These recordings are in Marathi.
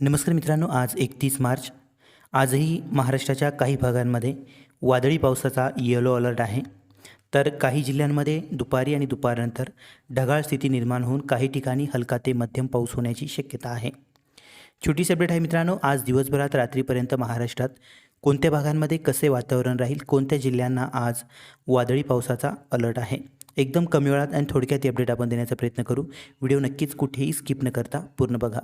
नमस्कार मित्रांनो आज एकतीस मार्च. आजही महाराष्ट्राच्या काही भागांमध्ये वादळी पावसाचा येलो अलर्ट आहे. तर काही जिल्ह्यांमध्ये दुपारी आणि दुपारनंतर ढगाळ स्थिती निर्माण होऊन काही ठिकाणी हलका ते मध्यम पाऊस होण्याची शक्यता आहे. छोटी अपडेट आहे मित्रांनो आज दिवसभरात रात्रीपर्यंत महाराष्ट्रात कोणत्या भागांमध्ये कसे वातावरण राहील कोणत्या जिल्ह्यांना आज वादळी पावसाचा अलर्ट आहे? एकदम कमी वेळात आणि थोडक्यात अपडेट आपण देण्याचा प्रयत्न करू. व्हिडिओ नक्कीच कुठेही स्किप न करता पूर्ण बघा.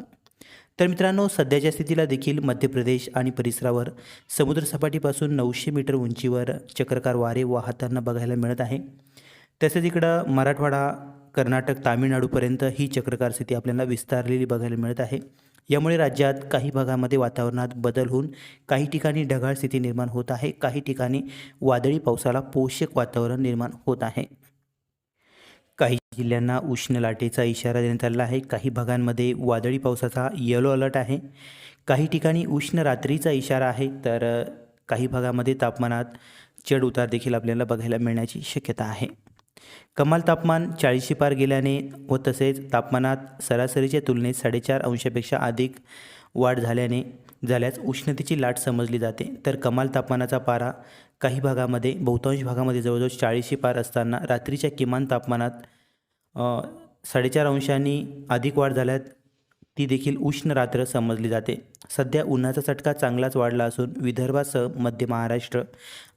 तर मित्रांनो सध्याच्या स्थितीला देखील मध्य प्रदेश आणि परिसरावर समुद्रसपाटीपासून नऊशे मीटर उंचीवर चक्रकार वारे वाहताना बघायला मिळत आहे. तसेच इकडं मराठवाडा कर्नाटक तामिळनाडूपर्यंत ही चक्रकार स्थिती आपल्याला विस्तारलेली बघायला मिळत आहे. यामुळे राज्यात काही भागामध्ये वातावरणात बदल होऊन काही ठिकाणी ढगाळ स्थिती निर्माण होत आहे. काही ठिकाणी वादळी पावसाला पोषक वातावरण निर्माण होत आहे. काही जिल्ह्यांना उष्ण लाटेचा इशारा देण्यात आला आहे. काही भागांमध्ये वादळी पावसाचा येलो अलर्ट आहे. काही ठिकाणी उष्ण रात्रीचा इशारा आहे. तर काही भागामध्ये तापमानात चढ उतार देखील आपल्याला बघायला मिळण्याची शक्यता आहे. कमाल तापमान चाळीसशे पार गेल्याने व तसेच तापमानात सरासरीच्या तुलनेत साडेचार अंशापेक्षा अधिक वाढ झाल्याने झाल्यास उष्णतेची लाट समजली जाते. तर कमाल तापमानाचा पारा काही भागामध्ये बहुतांश भागामध्ये जवळजवळ चाळीसशे पार असताना रात्रीच्या किमान तापमानात साडेचार अंशांनी अधिक वाढ झाल्यात ती देखील उष्ण रात्र समजली जाते. सध्या उन्हाचा चटका चांगलाच वाढला असून विदर्भासह मध्य महाराष्ट्र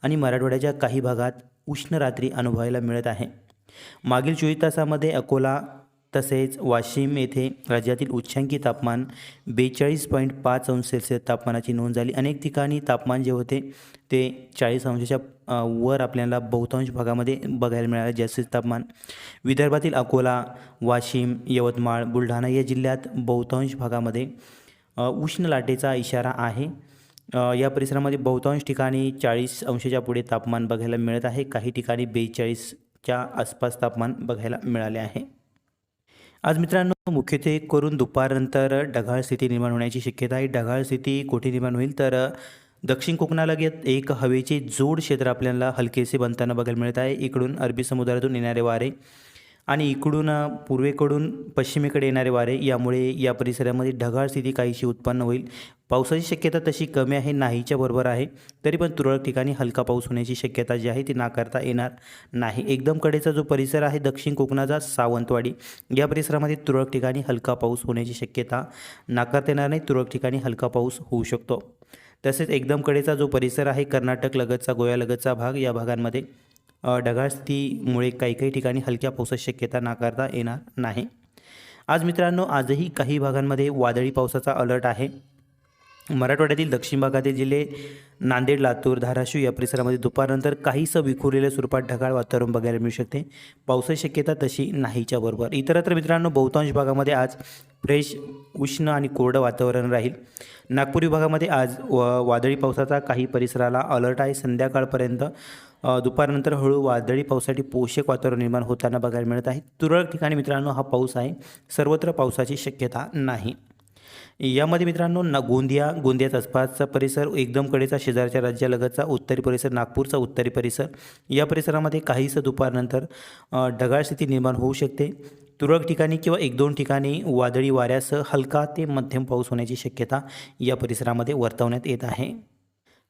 आणि मराठवाड्याच्या काही भागात उष्ण रात्री अनुभवायला मिळत आहे. मागील चोवीस तासामध्ये अकोला तसेच वाशिम येथे राज्यातील उच्चांकी तापमान बेचाळीस पॉईंट पाच अंश सेल्सिअस तापमानाची नोंद झाली. अनेक ठिकाणी तापमान जे होते ते चाळीस अंशाच्या वर आपल्याला बहुतांश भागामध्ये बघायला मिळालं जास्तीत तापमान विदर्भातील अकोला वाशिम यवतमाळ बुलढाणा या जिल्ह्यात बहुतांश भागामध्ये उष्ण लाटेचा इशारा आहे. या परिसरामध्ये बहुतांश ठिकाणी चाळीस अंशाच्या पुढे तापमान बघायला मिळत आहे. काही ठिकाणी बेचाळीसच्या आसपास तापमान बघायला मिळाले आहे. आज मित्रांनो मुख्यत्वे करून दुपारनंतर ढगाळ स्थिती निर्माण होण्याची शक्यता आहे. ढगाळ स्थिती कुठे निर्माण होईल? तर दक्षिण कोकणालगत एक हवेचे जोड क्षेत्र आपल्याला हलकेसे बनताना बघायला मिळत आहे. इकडून अरबी समुद्रातून येणारे वारे आणि इकडून पूर्वेकडून पश्चिमेकडे येणारे वारे यामुळे या परिसरामध्ये ढगाळ स्थिती काहीशी उत्पन्न होईल. पावसाची शक्यता तशी कमी आहे नाहीच्या बरोबर आहे. तरी पण तुरळक ठिकाणी हलका पाऊस होण्याची शक्यता जी आहे ती नाकारता येणार नाही. एकदम कडेचा जो परिसर आहे दक्षिण कोकणाचा सावंतवाडी या परिसरामध्ये तुरळक ठिकाणी हलका पाऊस होण्याची शक्यता नाकारता येणार नाही तुरळक ठिकाणी हलका पाऊस होऊ शकतो. तसेच एकदम कडेचा जो परिसर आहे कर्नाटक लगतचा गोव्यालगतचा भाग या भागांमध्ये ढगाळ स्थितीमुळे काही काही ठिकाणी हलक्या पावसाची शक्यता नाकारता येणार नाही. आज मित्रांनो आजही काही भागांमध्ये वादळी पावसाचा अलर्ट आहे. मराठवाड्यातील दक्षिण भागातील जिल्हे नांदेड लातूर धाराशिव या परिसरामध्ये दुपारनंतर काहीसं विखुरलेलं स्वरूपात ढगाळ वातावरण बघायला मिळू शकते. पावसाची शक्यता तशी नाहीच्या बरोबर. इतरत्र मित्रांनो बहुतांश भागामध्ये आज फ्रेश उष्ण आणि कोरडं वातावरण राहील. नागपूर विभागामध्ये आज व वादळी पावसाचा काही परिसराला अलर्ट आहे. संध्याकाळपर्यंत दुपारनंतर हळू वादळी पावसासाठी पोषक वातावरण निर्माण होताना बघायला मिळत आहे. तुरळक ठिकाणी मित्रांनो हा पाऊस आहे. सर्वत्र पावसाची शक्यता नाही. यामध्ये मित्रांनो न गोंदिया गोंदियाचा आसपासचा परिसर एकदम कडेचा शेजारच्या राज्यालगतचा उत्तरी परिसर नागपूरचा उत्तरी परिसर. या परिसरामध्ये काहीसं दुपारनंतर ढगाळ स्थिती निर्माण होऊ शकते. तुरळक ठिकाणी किंवा एक दोन ठिकाणी वादळी वाऱ्यासह हलका ते मध्यम पाऊस होण्याची शक्यता या परिसरामध्ये वर्तवण्यात येत आहे.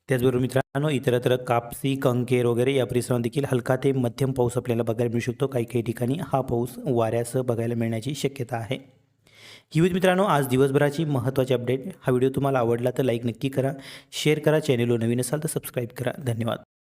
त्याचबरोबर मित्रांनो इतरत्र कापसी कंकेर वगैरे या परिसरात देखील हलका ते मध्यम पाऊस आपल्याला बघायला मिळू शकतो. काही काही ठिकाणी हा पाऊस वाऱ्यासह बघायला मिळण्याची शक्यता आहे. ही मित्रांनो आज दिवसभराची महत्त्वाची अपडेट. हा व्हिडिओ तुम्हाला आवडला तर लाईक नक्की करा शेअर करा चॅनेलवर नवीन असाल तर सबस्क्राईब करा. धन्यवाद.